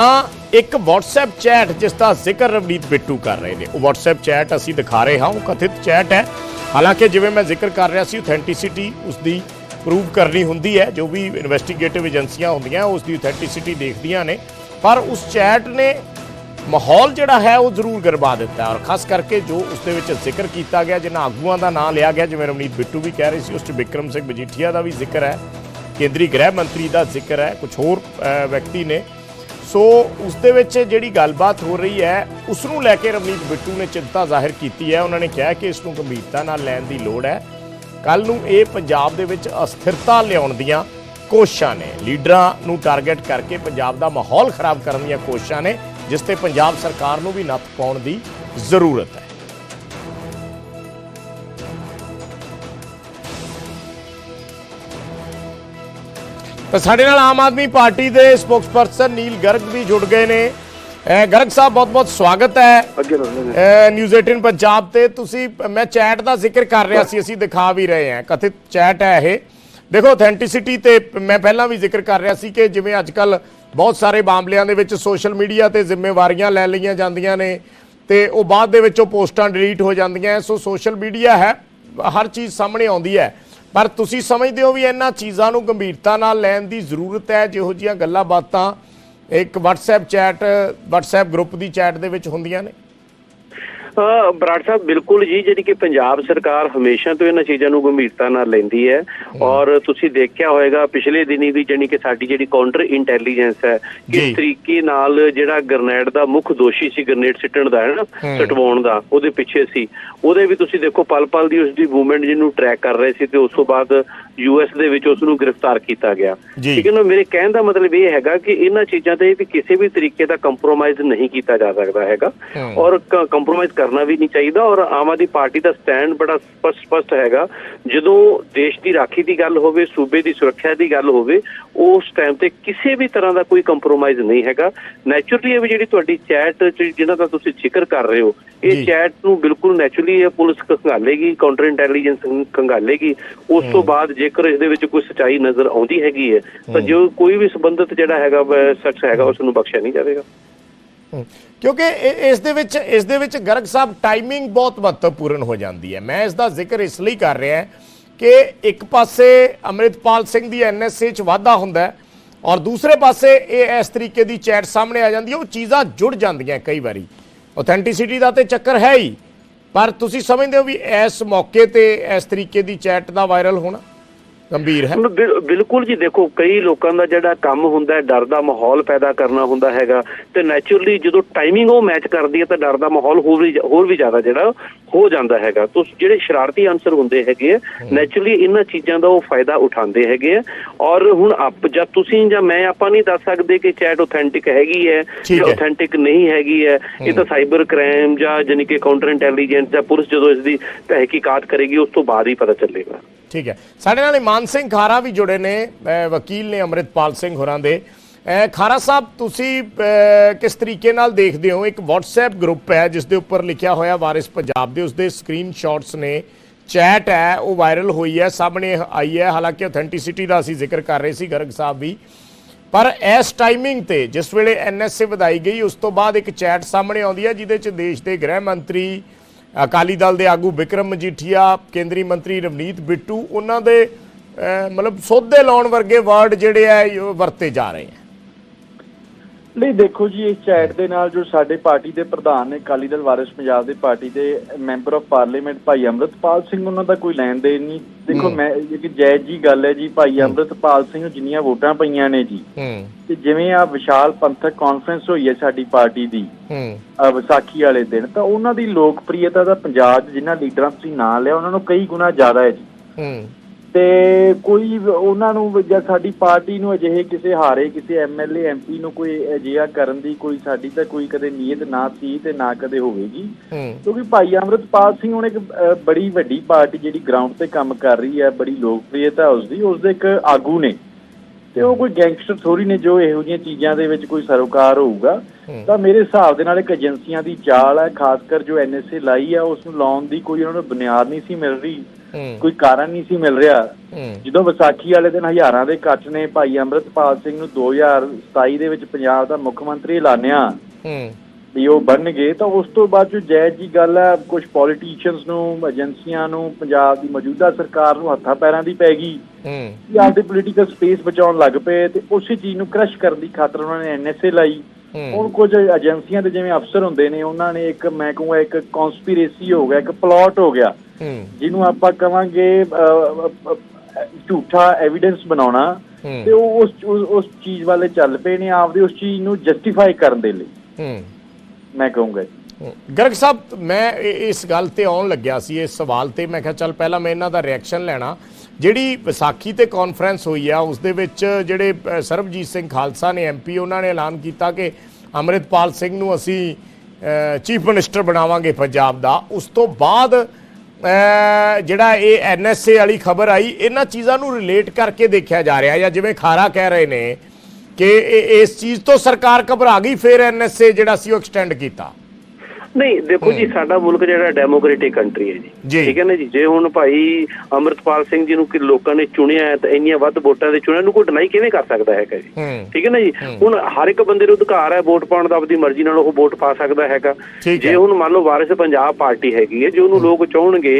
ਤਾਂ ਇੱਕ WhatsApp chat ਜਿਸ ਦਾ ਜ਼ਿਕਰ ਰਵਨੀਤ ਬਿੱਟੂ ਕਰ ਰਹੇ ਨੇ। ਉਹ WhatsApp ਚੈਟ ਅਸੀਂ ਦਿਖਾ ਰਹੇ ਹਾਂ, ਉਹ ਕਥਿਤ ਚੈਟ ਹੈ। ਹਾਲਾਂਕਿ ਜਿਵੇਂ ਮੈਂ ਜ਼ਿਕਰ ਕਰ ਰਿਹਾ ਸੀ ਆਥੈਂਟਿਸਿਟੀ ਉਸ ਦੀ ਪ੍ਰੂਵ ਕਰਨੀ ਹੁੰਦੀ ਹੈ। ਜੋ ਵੀ ਇਨਵੈਸਟੀਗੇਟਿਵ ਏਜੰਸੀਆਂ ਹੁੰਦੀਆਂ ਉਸ ਦੀ ਆਥੈਂਟਿਸਿਟੀ ਦੇਖਦੀਆਂ ਨੇ। ਪਰ ਉਸ ਚੈਟ ਨੇ ਮਾਹੌਲ ਜਿਹੜਾ ਹੈ, ਉਹ ਜ਼ਰੂਰ ਗਰਬਾ ਦਿੱਤਾ। ਔਰ ਖਾਸ ਕਰਕੇ ਜੋ ਉਸ ਦੇ ਵਿੱਚ ਜ਼ਿਕਰ ਕੀਤਾ ਗਿਆ, ਜਿਨ੍ਹਾਂ ਆਗੂਆਂ ਦਾ ਨਾਮ ਲਿਆ ਗਿਆ, ਜਿਵੇਂ ਰਵਨੀਤ ਬਿੱਟੂ ਵੀ ਕਹਿ ਰਹੇ ਸੀ, ਉਸ 'ਚ ਵਿਕਰਮ ਸਿੰਘ ਮਜੀਠੀਆ ਦਾ ਵੀ ਜ਼ਿਕਰ ਹੈ। ਕੇਂਦਰੀ ਗ੍ਰਹਿ ਮੰਤਰੀ ਦਾ ਜ਼ਿਕਰ ਹੈ। ਕੁਝ ਹੋਰ ਵਿਅਕਤੀ ਨੇ ਸੋ ਉਸ ਦੇ ਵਿੱਚ ਜਿਹੜੀ ਗੱਲਬਾਤ ਹੋ ਰਹੀ ਹੈ ਉਸ ਨੂੰ ਲੈ ਕੇ ਰਵਨੀਤ ਬਿੱਟੂ ਨੇ ਚਿੰਤਾ ਜ਼ਾਹਿਰ ਕੀਤੀ ਹੈ। ਉਹਨਾਂ ਨੇ ਕਿਹਾ ਕਿ ਇਸ ਨੂੰ ਗੰਭੀਰਤਾ ਨਾਲ ਲੈਣ ਦੀ ਲੋੜ ਹੈ। ਕੱਲ ਨੂੰ ਇਹ ਪੰਜਾਬ ਦੇ ਵਿੱਚ ਅਸਥਿਰਤਾ ਲਿਆਉਣ ਦੀਆਂ ਕੋਸ਼ਿਸ਼ਾਂ ਨੇ। ਲੀਡਰਾਂ ਨੂੰ ਟਾਰਗੇਟ ਕਰਕੇ ਪੰਜਾਬ ਦਾ ਮਾਹੌਲ ਖਰਾਬ ਕਰਨ ਦੀਆਂ ਕੋਸ਼ਿਸ਼ਾਂ ਨੇ, ਜਿਸ ਤੇ ਪੰਜਾਬ ਸਰਕਾਰ ਨੂੰ ਵੀ ਨੱਥ ਪਾਉਣ ਦੀ ਜ਼ਰੂਰਤ ਹੈ। ਤਾਂ ਸਾਡੇ ਨਾਲ ਆਮ ਆਦਮੀ ਪਾਰਟੀ ਦੇ ਸਪੋਕਸਪਰਸਨ ਨੀਲ ਗਰਗ ਵੀ ਜੁੜ ਗਏ ਨੇ। ਗਰਗ ਸਾਹਿਬ ਬਹੁਤ ਬਹੁਤ ਸਵਾਗਤ ਹੈ। ਨਿਊਜ਼ 18 ਪੰਜਾਬ ਤੇ ਤੁਸੀਂ ਮੈਂ ਚੈਟ ਦਾ ਜ਼ਿਕਰ ਕਰ ਰਿਹਾ ਸੀ ਅਸੀਂ ਦਿਖਾ ਵੀ ਰਹੇ ਹਾਂ। ਕਥਿਤ ਚੈਟ ਹੈ ਇਹ। ਦੇਖੋ ਆਥੈਂਟਿਸਿਟੀ ਤੇ ਮੈਂ ਪਹਿਲਾਂ ਵੀ ਜ਼ਿਕਰ ਕਰ ਰਿਹਾ ਸੀ ਕਿ ਜਿਵੇਂ ਅੱਜ ਕੱਲ ਬਹੁਤ ਸਾਰੇ ਮਾਮਲਿਆਂ ਦੇ ਵਿੱਚ ਸੋਸ਼ਲ ਮੀਡੀਆ ਤੇ ਜ਼ਿੰਮੇਵਾਰੀਆਂ ਲੈ ਲਈਆਂ ਜਾਂਦੀਆਂ ਨੇ ਤੇ ਉਹ ਬਾਅਦ ਦੇ ਵਿੱਚ ਉਹ ਪੋਸਟਾਂ ਡਿਲੀਟ ਹੋ ਜਾਂਦੀਆਂ ਸੋ ਸੋਸ਼ਲ ਮੀਡੀਆ ਹੈ ਹਰ ਚੀਜ਼ ਸਾਹਮਣੇ ਆਉਂਦੀ ਹੈ। ਪਰ ਤੁਸੀਂ ਸਮਝਦੇ ਹੋ ਵੀ ਇਹਨਾਂ ਚੀਜ਼ਾਂ ਨੂੰ ਗੰਭੀਰਤਾ ਨਾਲ ਲੈਣ ਦੀ ਜ਼ਰੂਰਤ ਹੈ, ਜਿਹੋ ਜੀਆਂ ਗੱਲਾਂ ਬਾਤਾਂ ਇੱਕ WhatsApp ਚੈਟ WhatsApp ਗਰੁੱਪ ਦੀ ਚੈਟ ਦੇ ਵਿੱਚ ਹੁੰਦੀਆਂ ਨੇ। ਬਰਾੜ ਸਾਹਿਬ ਬਿਲਕੁਲ ਜੀ ਜਿਹੜੀ ਕਿ ਪੰਜਾਬ ਸਰਕਾਰ ਹਮੇਸ਼ਾ ਤੋਂ ਇਹਨਾਂ ਚੀਜ਼ਾਂ ਨੂੰ ਗੰਭੀਰਤਾ ਨਾਲ ਲੈਂਦੀ ਹੈ ਔਰ ਤੁਸੀਂ ਦੇਖਿਆ ਹੋਵੇਗਾ ਪਿਛਲੇ ਦਿਨੀ ਵੀ ਜਾਣੀ ਕਿ ਸਾਡੀ ਜਿਹੜੀ ਕਾਊਂਟਰ ਇੰਟੈਲੀਜੈਂਸ ਹੈ। ਕਿਸ ਤਰੀਕੇ ਨਾਲ ਜਿਹੜਾ ਗ੍ਰਨੇਡ ਦਾ ਮੁੱਖ ਦੋਸ਼ੀ ਸੀ ਗ੍ਰਨੇਡ ਸਿੱਟਣ ਦਾ ਹੈ ਨਾ ਸਟਵਾਉਣ ਦਾ ਉਹਦੇ ਪਿੱਛੇ ਸੀ ਉਹਦੇ ਵੀ ਤੁਸੀਂ ਦੇਖੋ ਪਲ ਪਲ ਦੀ ਉਸ ਦੀ ਮੂਵਮੈਂਟ ਜਿਹਨੂੰ ਟਰੈਕ ਕਰ ਰਹੇ ਸੀ ਤੇ ਉਸ ਤੋਂ ਬਾਅਦ ਯੂਐਸ ਦੇ ਵਿੱਚ ਉਸ ਨੂੰ ਗ੍ਰਿਫਤਾਰ ਕੀਤਾ ਗਿਆ। ਠੀਕ ਹੈ ਨਾ ਮੇਰੇ ਕਹਿਣ ਦਾ ਮਤਲਬ ਇਹ ਹੈਗਾ ਕਿ ਇਹਨਾਂ ਚੀਜ਼ਾਂ ਤੇ ਵੀ ਕਿਸੇ ਵੀ ਤਰੀਕੇ ਦਾ ਕੰਪਰੋਮਾਈਜ਼ ਨਹੀਂ ਕੀਤਾ ਜਾ ਸਕਦਾ ਹੈਗਾ। ਔਰ ਕੰਪਰੋਮਾਈਜ਼ ਕਰਨਾ ਵੀ ਨਹੀਂ ਚਾਹੀਦਾ ਔਰ ਆਮ ਆਦਮੀ ਪਾਰਟੀ ਦਾ ਸਟੈਂਡ ਬੜਾ ਸਪਸ਼ਟ ਸਪਸ਼ਟ ਹੈਗਾ। ਜਦੋਂ ਦੇਸ਼ ਦੀ ਰਾਖੀ ਦੀ ਗੱਲ ਹੋਵੇ ਸੂਬੇ ਦੀ ਸੁਰੱਖਿਆ ਦੀ ਗੱਲ ਹੋਵੇ ਉਸ ਟਾਈਮ ਤੇ ਕਿਸੇ ਵੀ ਤਰ੍ਹਾਂ ਦਾ ਕੋਈ ਕੰਪਰੋਮਾਈਜ਼ ਨਹੀਂ ਹੈਗਾ। ਨੈਚੁਰਲੀ ਇਹ ਵੀ ਜਿਹੜੀ ਤੁਹਾਡੀ ਚੈਟ ਜਿਹਨਾਂ ਦਾ ਤੁਸੀਂ ਜ਼ਿਕਰ ਕਰ ਰਹੇ ਹੋ। ਇਹ ਚੈਟ ਨੂੰ ਬਿਲਕੁਲ ਨੈਚੁਰਲੀ ਇਹ ਪੁਲਿਸ ਖੰਗਾਲੇਗੀ ਕਾਊਂਟਰ ਇੰਟੈਲੀਜੈਂਸ ਖੰਗਾਲੇਗੀ। ਉਸ ਤੋਂ ਬਾਅਦ ਜੇਕਰ ਇਸ ਦੇ ਵਿੱਚ ਕੋਈ ਸਚਾਈ ਨਜ਼ਰ ਆਉਂਦੀ ਹੈਗੀ ਹੈ ਤਾਂ ਜੋ ਕੋਈ ਵੀ ਸੰਬੰਧਿਤ ਜਿਹੜਾ ਹੈਗਾ ਸ਼ਖਸ ਹੈਗਾ ਉਸ ਨੂੰ ਬਖਸ਼ਿਆ ਨਹੀਂ ਜਾਵੇਗਾ। ਕਿਉਂਕਿ ਇ- ਇਸ ਦੇ ਵਿੱਚ, ਇਸ ਦੇ ਵਿੱਚ ਗਰਗ ਸਾਹਿਬ ਟਾਈਮਿੰਗ ਬਹੁਤ ਮਹੱਤਵਪੂਰਨ ਹੋ ਜਾਂਦੀ ਹੈ। ਮੈਂ ਇਸ ਦਾ ਜ਼ਿਕਰ ਇਸ ਲਈ ਕਰ ਰਿਹਾ ਕਿ ਇੱਕ ਪਾਸੇ ਅੰਮ੍ਰਿਤਪਾਲ ਸਿੰਘ ਦੀ ਐਨਐਸਏ 'ਚ ਵਾਧਾ ਹੁੰਦਾ ਹੈ ਔਰ ਦੂਸਰੇ ਪਾਸੇ ਇਹ ਇਸ ਤਰੀਕੇ ਦੀ ਚੈਟ ਸਾਹਮਣੇ ਆ ਜਾਂਦੀ ਹੈ। ਉਹ ਚੀਜ਼ਾਂ ਜੁੜ ਜਾਂਦੀਆਂ ਕਈ ਵਾਰੀ। ਆਥੈਂਟਿਸਿਟੀ ਦਾ ਤੇ ਚੱਕਰ ਹੈ ਹੀ। ਪਰ ਤੁਸੀਂ ਸਮਝਦੇ ਹੋ ਵੀ ਇਸ ਮੌਕੇ ਤੇ ਇਸ ਤਰੀਕੇ ਦੀ ਚੈਟ ਦਾ ਵਾਇਰਲ ਹੋਣਾ। ਗੰਭੀਰ ਹੈ। ਬਿਲਕੁਲ ਜੀ ਦੇਖੋ ਕਈ ਲੋਕਾਂ ਦਾ ਜਿਹੜਾ ਕੰਮ ਹੁੰਦਾ ਹੈ ਡਰ ਦਾ ਮਾਹੌਲ ਪੈਦਾ ਕਰਨਾ ਹੁੰਦਾ ਹੈਗਾ ਤੇ ਨੈਚੁਰਲੀ ਜਦੋਂ ਟਾਈਮਿੰਗ ਉਹ ਮੈਚ ਕਰਦੀ ਹੈ ਤਾਂ ਡਰ ਦਾ ਮਾਹੌਲ ਹੋਰ ਵੀ ਹੋਰ ਵੀ ਜ਼ਿਆਦਾ ਜਿਹੜਾ ਹੋ ਜਾਂਦਾ ਹੈਗਾ। ਤੋਂ ਜਿਹੜੇ ਸ਼ਰਾਰਤੀ ਅਨਸਰ ਹੁੰਦੇ ਹੈਗੇ ਨੈਚੁਰਲੀ ਇਹਨਾਂ ਚੀਜ਼ਾਂ ਦਾ ਉਹ ਫਾਇਦਾ ਉਠਾਉਂਦੇ ਹੈਗੇ ਔਰ ਹੁਣ ਆਪ ਜਦ ਤੁਸੀਂ ਜਾਂ ਮੈਂ ਆਪਾਂ ਨਹੀਂ ਦੱਸ ਸਕਦੇ ਕਿ ਚੈਟ ਆਥੈਂਟਿਕ ਹੈਗੀ ਹੈ ਜਾਂ। ਆਥੈਂਟਿਕ ਨਹੀਂ ਹੈਗੀ ਹੈ। ਇਹ ਤਾਂ ਸਾਈਬਰ ਕ੍ਰਾਈਮ ਜਾਂ ਜਾਣੀ ਕਿ ਕਾਊਂਟਰ ਇੰਟੈਲੀਜੈਂਸ ਜਾਂ ਪੁਲਿਸ ਜਦੋਂ ਇਸ ਦੀ ਤਹਿਕੀਕਾਤ ਕਰੇਗੀ ਉਸ ਤੋਂ ਬਾਅਦ ਹੀ ਪਤਾ ਚੱਲੇਗਾ। ਠੀਕ ਹੈ। ਸਾਡੇ ਨਾਲ ਇਮਾਨ ਸਿੰਘ ਖਾਰਾ ਵੀ ਜੁੜੇ ਨੇ ਵਕੀਲ ਨੇ ਅੰਮ੍ਰਿਤਪਾਲ ਸਿੰਘ ਹੋਰਾਂ ਦੇ। ਖਾਰਾ ਸਾਹਿਬ, ਤੁਸੀਂ ਕਿਸ ਤਰੀਕੇ ਨਾਲ ਦੇਖਦੇ ਹੋ? ਇੱਕ WhatsApp ਗਰੁੱਪ ਹੈ ਜਿਸ ਦੇ ਉੱਪਰ ਲਿਖਿਆ ਹੋਇਆ ਵਾਰਿਸ ਪੰਜਾਬ ਦੇ ਉਸ ਦੇ ਸਕਰੀਨਸ਼ਾਟਸ ਨੇ। ਚੈਟ ਹੈ, ਉਹ ਵਾਇਰਲ ਹੋਈ ਹੈ, ਸਾਹਮਣੇ ਆਈ ਹੈ। ਹਾਲਾਂਕਿ ਆਥੈਂਟਿਸਿਟੀ ਦਾ ਅਸੀਂ ਜ਼ਿਕਰ ਕਰ ਰਹੇ ਸੀ ਗਰਗ ਸਾਹਿਬ ਵੀ। ਪਰ ਇਸ ਟਾਈਮਿੰਗ ਤੇ, ਜਿਸ ਵੇਲੇ ਐਨਐਸਏ ਵਧਾਈ ਗਈ, ਉਸ ਤੋਂ ਬਾਅਦ ਇੱਕ ਚੈਟ ਸਾਹਮਣੇ ਆਉਂਦੀ ਹੈ, ਜਿਹਦੇ ਚ ਦੇਸ਼ ਦੇ ਗ੍ਰਹਿ ਮੰਤਰੀ ਅਕਾਲੀ ਦਲ ਦੇ ਆਗੂ ਵਿਕਰਮ ਮਜੀਠੀਆ, ਕੇਂਦਰੀ ਮੰਤਰੀ ਰਵਨੀਤ ਬਿੱਟੂ, ਉਹਨਾਂ ਦੇ ਮਤਲਬ ਸੋਧੇ ਲਾਉਣ ਵਰਗੇ ਵਰਡ ਜਿਹੜੇ ਆ ਵਰਤੇ ਜਾ ਰਹੇ ਆ। ਨਹੀਂ ਦੇਖੋ ਜੀ ਇਸ ਚੈਟ ਦੇ ਨਾਲ ਜੋ ਸਾਡੇ ਪਾਰਟੀ ਦੇ ਪ੍ਰਧਾਨ ਨੇ ਅਕਾਲੀ ਦਲ ਵਾਰਿਸ ਪੰਜਾਬ ਦੇ ਪਾਰਟੀ ਦੇ ਮੈਂਬਰ ਆਫ ਪਾਰਲੀਮੈਂਟ ਭਾਈ ਅੰਮ੍ਰਿਤਪਾਲ ਸਿੰਘ ਉਹਨਾਂ ਦਾ ਕੋਈ ਲੈਣ ਦੇਣ ਨਹੀਂ। ਦੇਖੋ ਮੈਂ ਇਹ ਜਾਇਜ਼ ਜੀ ਗੱਲ ਹੈ ਜੀ ਭਾਈ ਅੰਮ੍ਰਿਤਪਾਲ ਸਿੰਘ ਨੂੰ ਜਿੰਨੀਆਂ ਵੋਟਾਂ ਪਈਆਂ ਨੇ ਜੀ। ਤੇ ਜਿਵੇਂ ਆ ਵਿਸ਼ਾਲ ਪੰਥਕ ਕਾਨਫਰੰਸ ਹੋਈ ਹੈ ਸਾਡੀ ਪਾਰਟੀ ਦੀ ਵਿਸਾਖੀ ਵਾਲੇ ਦਿਨ ਤਾਂ ਉਹਨਾਂ ਦੀ ਲੋਕਪ੍ਰਿਯਤਾ ਦਾ ਪੰਜਾਬ ਜਿਨ੍ਹਾਂ ਲੀਡਰਾਂ ਤੁਸੀਂ ਨਾਂ ਲਿਆ ਉਹਨਾਂ ਨੂੰ ਕਈ ਗੁਣਾ ਜ਼ਿਆਦਾ ਹੈ ਜੀ। ਤੇ ਕੋਈ ਉਹਨਾਂ ਨੂੰ ਜਾਂ ਸਾਡੀ ਪਾਰਟੀ ਨੂੰ ਅਜਿਹੇ ਕਿਸੇ ਹਾਰੇ ਕਿਸੇ ਐਮਐਲਏ ਐਮਪੀ ਨੂੰ ਕੋਈ ਅਜਿਹਾ ਕਰਨ ਦੀ ਕੋਈ ਸਾਡੀ ਤਾਂ ਕੋਈ ਕਦੇ ਨੀਅਤ ਨਾ ਸੀ ਤੇ ਨਾ ਕਦੇ ਹੋਵੇਗੀ। ਕਿਉਂਕਿ ਭਾਈ ਅਮਰਤਪਾਲ ਸਿੰਘ ਹੁਣ ਇੱਕ ਬੜੀ ਵੱਡੀ ਪਾਰਟੀ ਜਿਹੜੀ ਗਰਾਊਂਡ ਤੇ ਕੰਮ ਕਰ ਰਹੀ ਹੈ ਬੜੀ ਲੋਕਪ੍ਰਿਯਤਾ ਉਸ ਦੀ ਉਸ ਦੇ ਇੱਕ ਆਗੂ ਨੇ। ਤੇ ਉਹ ਕੋਈ ਗੈਂਗਸਟਰ ਥੋੜੀ ਨੇ ਜੋ ਇਹੋ ਜਿਹੀਆਂ ਚੀਜ਼ਾਂ ਦੇ ਵਿੱਚ ਕੋਈ ਸਰੋਕਾਰ ਹੋਊਗਾ ਤਾਂ ਮੇਰੇ ਹਿਸਾਬ ਦੇ ਨਾਲ ਇੱਕ ਏਜੰਸੀਆਂ ਦੀ ਚਾਲ ਹੈ ਖਾਸ ਕਰ ਜੋ ਐਨਐਸਏ ਲਾਈ ਹੈ ਉਸ ਨੂੰ ਲਾਉਣ ਦੀ ਕੋਈ ਉਹਨਾਂ ਨੂੰ ਬੁਨਿਆਦ ਨਹੀਂ ਸੀ ਮਿਲ ਰਹੀ ਕੋਈ ਕਾਰਨ ਨਹੀਂ ਸੀ ਮਿਲ ਰਿਹਾ। ਜਦੋਂ ਵਿਸਾਖੀ ਵਾਲੇ ਦਿਨ ਹਜ਼ਾਰਾਂ ਦੇ ਇਕੱਠ ਨੇ ਭਾਈ ਅੰਮ੍ਰਿਤਪਾਲ ਸਿੰਘ ਨੂੰ 2027 ਦੇ ਵਿੱਚ ਪੰਜਾਬ ਦਾ ਮੁੱਖ ਮੰਤਰੀ ਐਲਾਨਿਆ ਵੀ ਉਹ ਬਣਨਗੇ ਤਾਂ ਉਸ ਤੋਂ ਬਾਅਦ ਜੋ ਜਾਇਜ਼ ਜੀ ਗੱਲ ਹੈ ਕੁਝ ਪੋਲੀਟੀਸ਼ੀਅਨਸ ਨੂੰ ਏਜੰਸੀਆਂ ਨੂੰ ਪੰਜਾਬ ਦੀ ਮੌਜੂਦਾ ਸਰਕਾਰ ਨੂੰ ਹੱਥਾਂ ਪੈਰਾਂ ਦੀ ਪੈ ਗਈ ਹੂੰ। ਕਿ ਆਪਦੀ ਪੋਲੀਟੀਕਲ ਸਪੇਸ ਬਚਾਉਣ ਲੱਗ ਪਏ ਤੇ ਉਸੇ ਚੀਜ਼ ਨੂੰ ਕ੍ਰਸ਼ ਕਰਨ ਦੀ ਖਾਤਰ ਉਹਨਾਂ ਨੇ ਐਨਐਸਏ ਲਾਈ। ਹੁਣ ਕੁਝ ਏਜੰਸੀਆਂ ਦੇ ਜਿਵੇਂ ਅਫਸਰ ਹੁੰਦੇ ਨੇ ਉਹਨਾਂ ਨੇ ਇੱਕ ਮੈਂ ਕਹੂੰਗਾ ਇੱਕ ਕਨਸਪੀਰੇਸੀ ਹੋ ਗਿਆ ਇੱਕ ਪਲਾਟ ਹੋ ਗਿਆ। ਹੂੰ। ਜਿਹਨੂੰ ਆਪਾਂ ਕਵਾਂਗੇ ਝੂਠਾ ਐਵੀਡੈਂਸ ਬਣਾਉਣਾ। ਤੇ ਉਹ ਉਸ ਉਸ ਉਸ ਚੀਜ਼ ਵਾਲੇ ਚੱਲ ਪਏ ਨੇ ਆਪਦੇ ਉਸ ਚੀਜ਼ ਨੂੰ ਜਸਟੀਫਾਈ ਕਰਨ ਦੇ ਲਈ। ਹੂੰ। ਮੈਂ ਕਹੂੰਗਾ ਜੀ। ਗਰਗ ਸਾਹਿਬ, ਮੈਂ ਇਸ ਗੱਲ ਤੇ ਆਉਣ ਲੱਗਿਆ ਸੀ, ਇਸ ਸਵਾਲ ਤੇ। ਮੈਂ ਕਿਹਾ, ਚੱਲ ਪਹਿਲਾਂ ਮੈਂ ਇਹਨਾਂ ਦਾ ਰਿਐਕਸ਼ਨ ਲੈਣਾ। ਜਿਹੜੀ ਵਿਸਾਖੀ ਤੇ ਕਾਨਫਰੰਸ ਹੋਈ ਆ, ਉਸ ਦੇ ਵਿੱਚ ਜਿਹੜੇ ਸਰਬਜੀਤ ਸਿੰਘ ਖਾਲਸਾ ਨੇ ਐਮਪੀ ਉਹਨਾਂ ਨੇ ਐਲਾਨ ਕੀਤਾ ਕਿ ਅੰਮ੍ਰਿਤਪਾਲ ਸਿੰਘ ਨੂੰ ਅਸੀਂ ਚੀਫ ਮਿਨਿਸਟਰ ਬਣਾਵਾਂਗੇ ਪੰਜਾਬ ਦਾ। ਉਸ ਤੋਂ ਬਾਅਦ ਜਿਹੜਾ ਇਹ ਐਨਐਸਏ ਵਾਲੀ ਖਬਰ ਆਈ, ਇਹਨਾਂ ਚੀਜ਼ਾਂ ਨੂੰ ਰਿਲੇਟ ਕਰਕੇ ਦੇਖਿਆ ਜਾ ਰਿਹਾ ਜਾਂ ਜਿਵੇਂ ਖਾਰਾ ਕਹਿ ਰਹੇ ਨੇ ਕਿ ਇਹ- ਇਸ ਚੀਜ਼ ਤੋਂ ਸਰਕਾਰ ਘਬਰਾ ਗਈ, ਫਿਰ ਐਨਐਸਏ ਜਿਹੜਾ ਸੀ ਉਹ ਐਕਸਟੈਂਡ ਕੀਤਾ। ਨਹੀਂ ਦੇਖੋ ਜੀ ਸਾਡਾ ਮੁਲਕ ਜਿਹੜਾ ਡੈਮੋਕ੍ਰੈਟਿਕ ਕੰਟਰੀ ਹੈ ਜੀ। ਠੀਕ ਹੈ ਨਾ ਜੀ? ਜੇ ਹੁਣ ਭਾਈ ਅਮਰਤਪਾਲ ਸਿੰਘ ਜੀ ਨੂੰ ਕਿ ਲੋਕਾਂ ਨੇ ਚੁਣਿਆ ਹੈ ਤਾਂ ਇੰਨੀਆਂ ਵੱਧ ਵੋਟਾਂ ਦੇ ਚੁਣਿਆ ਨੂੰ ਕੋਈ ਡਿਨਾਈ ਕਿਵੇਂ ਕਰ ਸਕਦਾ ਹੈਗਾ ਜੀ? ਠੀਕ ਹੈ ਨਾ ਜੀ? ਹੁਣ ਹਰ ਇੱਕ ਬੰਦੇ ਨੂੰ ਅਧਿਕਾਰ ਹੈ ਵੋਟ ਪਾਉਣ ਦਾ ਆਪਣੀ ਮਰਜ਼ੀ ਨਾਲ ਉਹ ਵੋਟ ਪਾ ਸਕਦਾ ਹੈਗਾ। ਜੇ। ਹੁਣ ਮੰਨ ਲਓ ਵਾਰਿਸ ਪੰਜਾਬ ਪਾਰਟੀ ਹੈਗੀ ਹੈ ਜੇ ਉਹਨੂੰ ਲੋਕ ਚਾਹਣਗੇ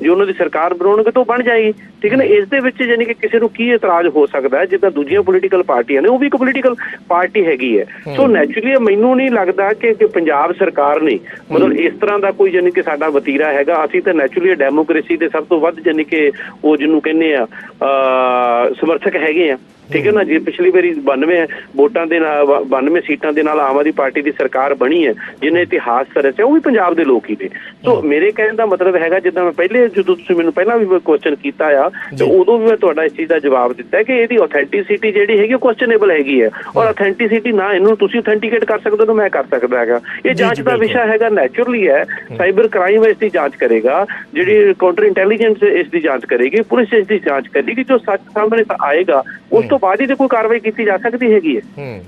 ਜੇ ਉਹਨਾਂ ਦੀ ਸਰਕਾਰ ਬਣਾਉਣਗੇ ਤਾਂ ਉਹ ਬਣ ਜਾਏਗੀ। ਠੀਕ ਹੈ ਨਾ? ਇਸ ਦੇ ਵਿੱਚ ਯਾਨੀ ਕਿ ਕਿਸੇ ਨੂੰ ਕੀ ਇਤਰਾਜ਼ ਹੋ ਸਕਦਾ ਹੈ ਜਿੱਦਾਂ ਦੂਜੀਆਂ ਪੋਲੀਟੀਕਲ ਪਾਰਟੀਆਂ ਨੇ ਉਹ ਵੀ ਇੱਕ ਪੋਲੀਟੀਕਲ ਪਾਰਟੀ ਹੈਗੀ ਹੈ। ਸੋ ਨੈਚੁਰਲੀ ਮੈਨੂੰ ਨਹੀਂ ਲੱਗਦਾ ਕਿ ਪੰਜਾਬ ਸਰਕਾਰ ਨੇ ਮਤਲਬ ਇਸ ਤਰ੍ਹਾਂ ਦਾ ਕੋਈ ਯਾਨੀ ਕਿ ਸਾਡਾ ਵਤੀਰਾ ਹੈਗਾ ਅਸੀਂ ਤਾਂ ਨੈਚੁਰਲੀ ਡੈਮੋਕ੍ਰੇਸੀ ਦੇ ਸਭ ਤੋਂ ਵੱਧ ਯਾਨੀ ਕਿ ਉਹ ਜਿਹਨੂੰ ਕਹਿੰਦੇ ਆ ਅਹ, ਸਮਰਥਕ ਹੈਗੇ ਆ। ਠੀਕ ਹੈ ਨਾ ਜੇ ਪਿਛਲੀ ਵਾਰੀ 92 ਵੋਟਾਂ ਦੇ ਨਾਲ 92 ਸੀਟਾਂ ਦੇ ਨਾਲ ਆਮ ਆਦਮੀ ਪਾਰਟੀ ਦੀ ਸਰਕਾਰ ਬਣੀ ਹੈ ਜਿਹਨੇ ਇਤਿਹਾਸ ਰਚਿਆ ਉਹ ਵੀ ਪੰਜਾਬ ਦੇ ਲੋਕ ਹੀ ਨੇ। ਸੋ ਮੇਰੇ ਕਹਿਣ ਦਾ ਮਤਲਬ ਹੈਗਾ ਜਿੱਦਾਂ ਮੈਂ ਪਹਿਲੇ ਜਦੋਂ ਤੁਸੀਂ ਮੈਨੂੰ ਪਹਿਲਾਂ ਵੀ ਕੁਐਸਚਨ ਕੀਤਾ ਆ ਤੇ ਉਦੋਂ ਵੀ ਮੈਂ ਤੁਹਾਡਾ ਇਸ ਚੀਜ਼ ਦਾ ਜਵਾਬ ਦਿੱਤਾ ਕਿ ਇਹਦੀ ਆਥੈਂਟਿਸਿਟੀ ਜਿਹੜੀ ਹੈਗੀ ਉਹ ਕੁਐਸਚਨੇਬਲ ਹੈਗੀ ਹੈ। ਔਰ ਆਥੈਂਟਿਸਿਟੀ ਨਾ ਇਹਨੂੰ ਤੁਸੀਂ ਆਥੈਂਟੀਕੇਟ ਕਰ ਸਕਦੇ ਹੋ ਮੈਂ ਕਰ ਸਕਦਾ ਹੈਗਾ। ਇਹ ਜਾਂਚ ਦਾ। ਵਿਸ਼ਾ ਹੈਗਾ ਨੈਚੁਰਲੀ ਹੈ। ਸਾਈਬਰ ਕ੍ਰਾਈਮ ਇਸ ਦੀ ਜਾਂਚ ਕਰੇਗਾ। ਜਿਹੜੀ ਕਾਊਂਟਰ ਇੰਟੈਲੀਜੈਂਸ ਇਸ ਦੀ ਜਾਂਚ ਕਰੇਗੀ। ਪੁਲਿਸ ਇਸ ਦੀ ਜਾਂਚ ਕਰੇਗੀ ਜੋ ਸੱਚ ਸਾਹਮਣੇ ਆਏਗਾ ਉਸ ਤੋਂ ਬਾਅਦ ਹੀ ਤੇ ਕੋਈ ਕਾਰਵਾਈ ਕੀਤੀ ਜਾ ਸਕਦੀ ਹੈਗੀ ਹੈ? ਹੂੰ।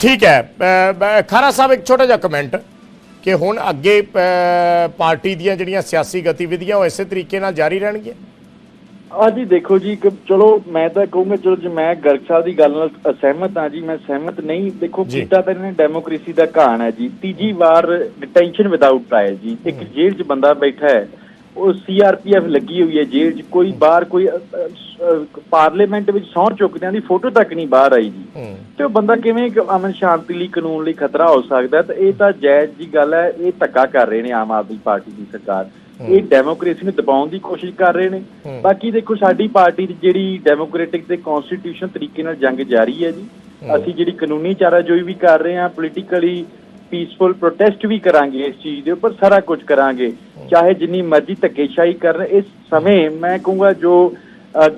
ਠੀਕ ਹੈ। ਖਾਰਾ ਸਾਹਿਬ ਇੱਕ ਛੋਟਾ ਜਿਹਾ ਕਮੈਂਟ ਕਿ ਹੁਣ ਅੱਗੇ ਪਾਰਟੀ ਦੀਆਂ ਜਿਹੜੀਆਂ ਸਿਆਸੀ ਗਤੀਵਿਧੀਆਂ ਉਹ ਇਸੇ ਤਰੀਕੇ ਨਾਲ ਜਾਰੀ ਰਹਿਣਗੀਆਂ? ਆ ਜੀ ਦੇਖੋ ਜੀ ਕਿ ਚਲੋ ਮੈਂ ਤਾਂ ਕਹੂੰਗਾ ਚਲੋ ਜੇ ਮੈਂ ਗਰਗ ਸਾਹਿਬ ਦੀ ਗੱਲ ਨਾਲ ਅਸਹਿਮਤ ਹਾਂ ਜੀ ਮੈਂ ਸਹਿਮਤ ਨਹੀਂ। ਦੇਖੋ ਜੀ। ਕੀਤਾ ਤਾਂ ਇਹਨੇ ਡੈਮੋਕ੍ਰੇਸੀ ਦਾ ਕਹਾਣ ਹੈ ਜੀ। ਤੀਜੀ ਵਾਰ ਡਿਟੈਂਸ਼ਨ ਵਿਦਆਊਟ ਟ੍ਰਾਇਲ ਜੀ। ਇੱਕ ਜੇਲ੍ਹ 'ਚ ਬੰਦਾ ਬੈਠਾ ਹੈ ਉਹ ਸੀਆਰਪੀਐਫ ਲੱਗੀ ਹੋਈ ਹੈ ਜੇਲ੍ਹ 'ਚ ਕੋਈ ਬਾਹਰ ਕੋਈ ਪਾਰਲੀਮੈਂਟ ਵਿੱਚ ਸਹੁੰ ਚੁੱਕਦਿਆਂ ਦੀ ਫੋਟੋ ਤੱਕ ਨਹੀਂ ਬਾਹਰ ਆਈ ਜੀ। ਤੇ ਉਹ ਬੰਦਾ ਕਿਵੇਂ ਅਮਨ ਸ਼ਾਂਤੀ ਲਈ ਕਾਨੂੰਨ ਲਈ ਖਤਰਾ ਹੋ ਸਕਦਾ? ਤਾਂ ਇਹ ਤਾਂ ਜਾਇਜ਼ ਜੀ ਗੱਲ ਹੈ ਇਹ ਧੱਕਾ ਕਰ ਰਹੇ ਨੇ ਆਮ ਆਦਮੀ ਪਾਰਟੀ ਦੀ ਸਰਕਾਰ। ਇਹ ਡੈਮੋਕ੍ਰੇਸੀ ਨੂੰ ਦਬਾਉਣ ਦੀ ਕੋਸ਼ਿਸ਼ ਕਰ ਰਹੇ ਨੇ। ਬਾਕੀ ਦੇਖੋ ਸਾਡੀ ਪਾਰਟੀ ਦੀ ਜਿਹੜੀ ਡੈਮੋਕ੍ਰੈਟਿਕ ਤੇ ਕਨਸਟੀਟਿਊਸ਼ਨ ਤਰੀਕੇ ਨਾਲ ਜੰਗ ਜਾਰੀ ਹੈ ਜੀ। ਅਸੀਂ ਜਿਹੜੀ ਕਾਨੂੰਨੀ ਚਾਰਾਜੋਈ ਵੀ ਕਰ ਰਹੇ ਹਾਂ ਪੋਲੀਟੀਕਲੀ ਪੀਸਫੁਲ ਪ੍ਰੋਟੈਸਟ ਵੀ ਕਰਾਂਗੇ ਇਸ ਚੀਜ਼ ਦੇ ਉੱਪਰ ਸਾਰਾ ਕੁਝ ਕਰਾਂਗੇ। ਚਾਹੇ ਜਿੰਨੀ ਮਰਜ਼ੀ ਧੱਕੇਸ਼ਾਹੀ ਕਰਨ ਇਸ ਸਮੇਂ ਮੈਂ ਕਹੂੰਗਾ ਜੋ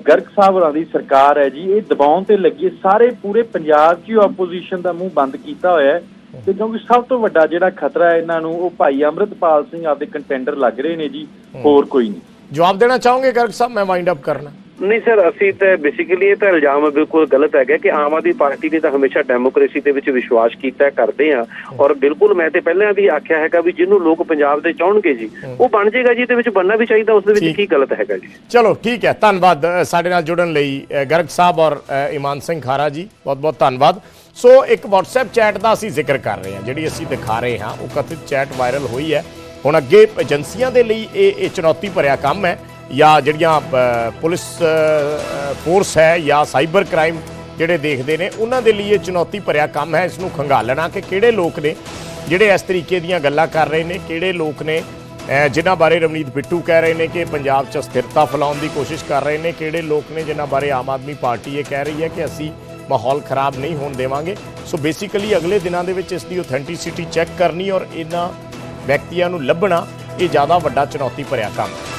ਗਰਗ ਸਾਹਿਬ ਹੋਰਾਂ ਦੀ ਸਰਕਾਰ ਹੈ ਜੀ ਇਹ ਦਬਾਉਣ ਤੇ ਲੱਗੀ। ਸਾਰੇ ਪੂਰੇ ਪੰਜਾਬ 'ਚ ਆਪੋਜੀਸ਼ਨ ਦਾ ਮੂੰਹ ਬੰਦ ਕੀਤਾ ਹੋਇਆ ਹੈ ਤੇ ਕਿਉਂਕਿ ਸਭ ਤੋਂ ਵੱਡਾ ਜਿਹੜਾ ਖਤਰਾ ਹੈ ਇਹਨਾਂ ਨੂੰ ਉਹ ਭਾਈ ਅੰਮ੍ਰਿਤਪਾਲ ਸਿੰਘ ਆਪਦੇ ਕੰਟੈਂਡਰ ਲੱਗ ਰਹੇ ਨੇ ਜੀ ਹੋਰ ਕੋਈ ਨਹੀਂ। ਜਵਾਬ ਦੇਣਾ ਚਾਹੋਗੇ ਗਰਗ ਸਾਹਿਬ? ਮੈਂ ਵਾਈਂਡ ਅਪ ਕਰਨਾ। ਨਹੀਂ ਸਰ ਅਸੀਂ ਤਾਂ ਬੇਸਿਕਲੀ ਇਹ ਤਾਂ ਇਲਜ਼ਾਮ ਬਿਲਕੁਲ ਗਲਤ ਹੈਗਾ ਕਿ ਆਮ ਆਦਮੀ ਪਾਰਟੀ ਨੇ ਤਾਂ ਹਮੇਸ਼ਾ ਡੈਮੋਕ੍ਰੇਸੀ ਦੇ ਵਿੱਚ ਵਿਸ਼ਵਾਸ ਕੀਤਾ ਕਰਦੇ ਆ। ਔਰ ਬਿਲਕੁਲ ਮੈਂ ਤੇ ਪਹਿਲਾਂ ਵੀ ਆਖਿਆ ਹੈਗਾ ਵੀ ਜਿਹਨੂੰ ਲੋਕ ਪੰਜਾਬ ਦੇ ਚਾਹਣਗੇ ਜੀ ਉਹ ਬਣ ਜਾਏਗਾ ਜੀ ਇਹਦੇ ਵਿੱਚ ਬਣਨਾ ਵੀ ਚਾਹੀਦਾ ਉਸ ਦੇ। ਵਿੱਚ ਕੀ ਗਲਤ ਹੈਗਾ ਜੀ। ਚਲੋ ਠੀਕ ਹੈ। ਧੰਨਵਾਦ ਸਾਡੇ ਨਾਲ ਜੁੜਨ ਲਈ ਗਰਗ ਸਾਹਿਬ ਔਰ ਇਮਾਨ ਸਿੰਘ ਖਾਰਾ ਜੀ। ਬਹੁਤ ਬਹੁਤ ਧੰਨਵਾਦ। ਸੋ ਇੱਕ WhatsApp ਚੈਟ ਦਾ ਅਸੀਂ ਜ਼ਿਕਰ ਕਰ ਰਹੇ ਹਾਂ ਜਿਹੜੀ ਅਸੀਂ ਦਿਖਾ ਰਹੇ ਹਾਂ ਉਹ ਕਥਿਤ ਚੈਟ ਵਾਇਰਲ ਹੋਈ ਹੈ। ਹੁਣ ਅੱਗੇ ਏਜੰਸੀਆਂ ਦੇ ਲਈ ਇਹ ਇਹ ਚੁਣੌਤੀ ਭਰਿਆ ਕੰਮ ਹੈ। ਜਾਂ ਜਿਹੜੀਆਂ ਪੁਲਿਸ ਫੋਰਸ ਹੈ ਜਾਂ ਸਾਈਬਰ ਕ੍ਰਾਈਮ ਜਿਹੜੇ ਦੇਖਦੇ ਨੇ, ਉਹਨਾਂ ਦੇ ਲਈ ਇਹ ਚੁਣੌਤੀ ਭਰਿਆ ਕੰਮ ਹੈ। ਇਸ ਨੂੰ ਖੰਗਾਲਣਾ ਕਿ ਕਿਹੜੇ ਲੋਕ ਨੇ ਜਿਹੜੇ ਇਸ ਤਰੀਕੇ ਦੀਆਂ ਗੱਲਾਂ ਕਰ ਰਹੇ ਨੇ, ਕਿਹੜੇ ਲੋਕ ਨੇ ਜਿਨ੍ਹਾਂ ਬਾਰੇ ਰਵਨੀਤ ਬਿੱਟੂ ਕਹਿ ਰਹੇ ਨੇ ਕਿ ਪੰਜਾਬ 'ਚ ਸਥਿਰਤਾ ਫੈਲਾਉਣ ਦੀ ਕੋਸ਼ਿਸ਼ ਕਰ ਰਹੇ ਨੇ, ਕਿਹੜੇ ਲੋਕ ਨੇ ਜਿਨ੍ਹਾਂ ਬਾਰੇ ਆਮ ਆਦਮੀ ਪਾਰਟੀ ਇਹ ਕਹਿ ਰਹੀ ਹੈ ਕਿ ਅਸੀਂ ਮਾਹੌਲ ਖਰਾਬ ਨਹੀਂ ਹੋਣ ਦੇਵਾਂਗੇ। ਸੋ ਬੇਸਿਕਲੀ ਅਗਲੇ ਦਿਨਾਂ ਦੇ ਵਿੱਚ ਇਸ ਦੀ ਆਥੈਂਟਿਸਿਟੀ ਚੈੱਕ ਕਰਨੀ ਔਰ ਇਹਨਾਂ ਵਿਅਕਤੀਆਂ ਨੂੰ ਲੱਭਣਾ, ਇਹ ਜ਼ਿਆਦਾ ਵੱਡਾ ਚੁਣੌਤੀ ਭਰਿਆ ਕੰਮ ਹੈ।